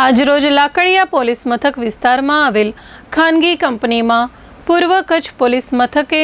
આજરોજ લાકડિયા પોલીસ મથક વિસ્તારમાં આવેલ ખાનગી કંપનીમાં પૂર્વ કચ્છ પોલીસ મથકે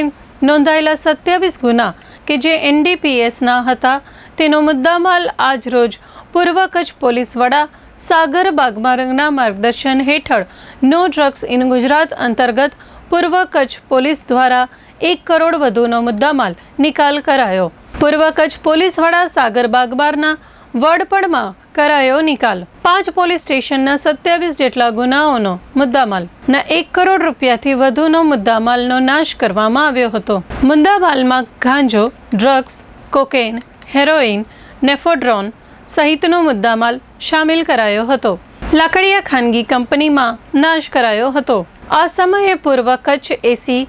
નોંધાયેલા સત્યાવીસ ગુના કે જે એનડીપીએસના હતા. તેનો મુદ્દામાલ આજરોજ પૂર્વ કચ્છ પોલીસ વડા સાગર બાગમારંગના માર્ગદર્શન હેઠળ નો ડ્રગ્સ ઇન ગુજરાત અંતર્ગત પૂર્વ કચ્છ પોલીસ દ્વારા એક કરોડ વધુનો મુદ્દામાલ નિકાલ કરાયો. પૂર્વ કચ્છ પોલીસ વડા સાગર બાગબારના વડપણમાં કરાયો નિકાલ. પાંચ પોલીસ સ્ટેશનના સત્યાવીસ જેટલા ગુનાઓનો મુદ્દામાલ. ના એક કરોડ રૂપિયાથી વધુનો મુદ્દામાલનો નાશ કરવામાં આવ્યો હતો. મુદ્દામાલમાં ગાંજો, ડ્રગ્સ કોકેન હેરોઇન, નેફોડ્રોન સહિતનો મુદ્દામાલ સામેલ કરાયો હતો. લાકડિયા ખાનગી કંપનીમાં નાશ કરાયો હતો. આ સમયે પૂર્વ કચ્છ એસી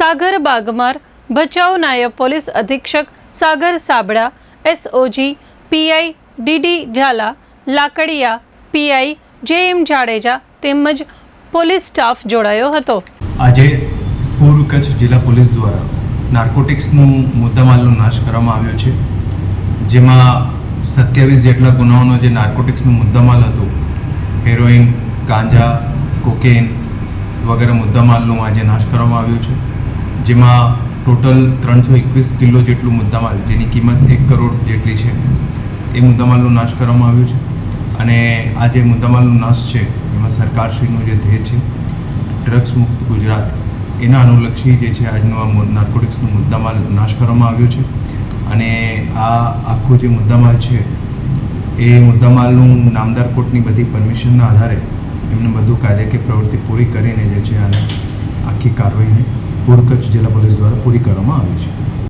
સાગર બાગમાર ભચાઉ નાયબ પોલીસ અધિક્ષક Sagar Sabada SOG, PI DD Zala, Lakadiya, PI J M Jadeja તેમજ પોલીસ સ્ટાફ જોડાયો હતો. આજે પૂર્વ કચ્છ જિલ્લા પોલીસ દ્વારા નાર્કોટિક્સનું મુદ્દામાલનો નાશ કરવામાં આવ્યો છે, જેમાં સત્યાવીસ જેટલા ગુનાઓનો જે નાર્કોટિક્સનો મુદ્દામાલ હતો હેરોઇન ગાંજા કોકેન વગેરે મુદ્દામાલનો આજે નાશ કરવામાં આવ્યો છે, જેમાં ટોટલ ત્રણસો એકવીસ કિલો જેટલું મુદ્દામાલ, જેની કિંમત એક કરોડ જેટલી છે. એ મુદ્દામાલનો નાશ કરવામાં આવ્યો છે. અને આ જે મુદ્દામાલનો નાશ છે, એમાં સરકારશ્રીનું જે ધ્યેય છે, ડ્રગ્સ મુક્ત ગુજરાત, એના અનુલક્ષી જે છે, આજનો આ નાર્કોટિક્સનો મુદ્દામાલ નાશ કરવામાં આવ્યો છે. અને આ આખો જે મુદ્દામાલ છે, એ મુદ્દામાલનું નામદાર કોર્ટની બધી પરમિશનના આધારે એમને બધું કાયદાકીય પ્રવૃત્તિ પૂરી કરીને જે છે, આને આખી કાર્યવાહીને પૂર્વ કચ્છ જિલ્લા પોલીસ દ્વારા પૂરી કરવામાં આવી છે.